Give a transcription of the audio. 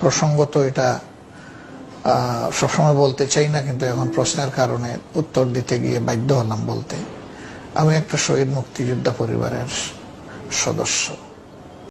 প্রসঙ্গত এটা সবসময় বলতে চাই না, কিন্তু এখন প্রশ্নের কারণে উত্তর দিতে গিয়ে বাধ্য হলাম বলতে। আমি একটা শহীদ মুক্তিযোদ্ধা পরিবারের সদস্য।